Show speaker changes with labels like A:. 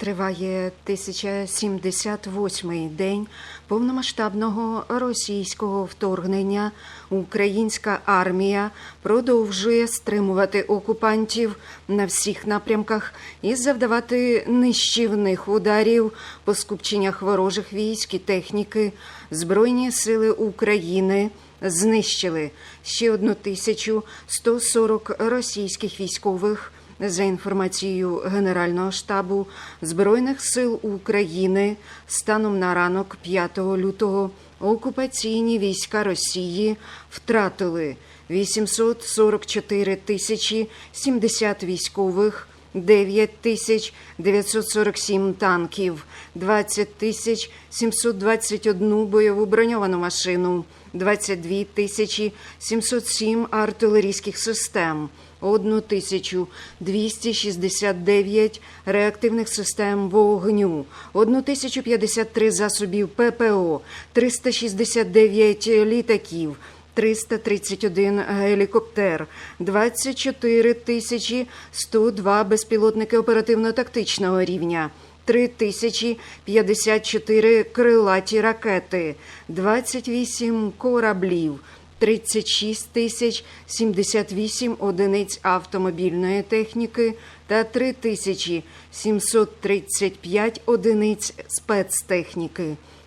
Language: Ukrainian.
A: Триває 1078-й день повномасштабного російського вторгнення. Українська армія продовжує стримувати окупантів на всіх напрямках і завдавати нищівних ударів по скупченнях ворожих військ і техніки. Збройні сили України знищили ще 1140 російських військових. За інформацією Генерального штабу Збройних сил України, станом на ранок 5 лютого окупаційні війська Росії втратили 844 тисячі 70 військових, 9 тисяч 947 танків, 20 тисяч 721 бойову броньовану машину, 22 тисячі 707 артилерійських систем, 1 тисячу 269 реактивних систем вогню, 1 тисячу 53 засобів ППО, 369 літаків, 331 гелікоптер, 24 тисячі 102 безпілотники оперативно-тактичного рівня, 3054 крилаті ракети, 28 кораблів, 36 тисяч 78 одиниць автомобільної техніки та 3 тисячі 735 одиниць спецтехніки.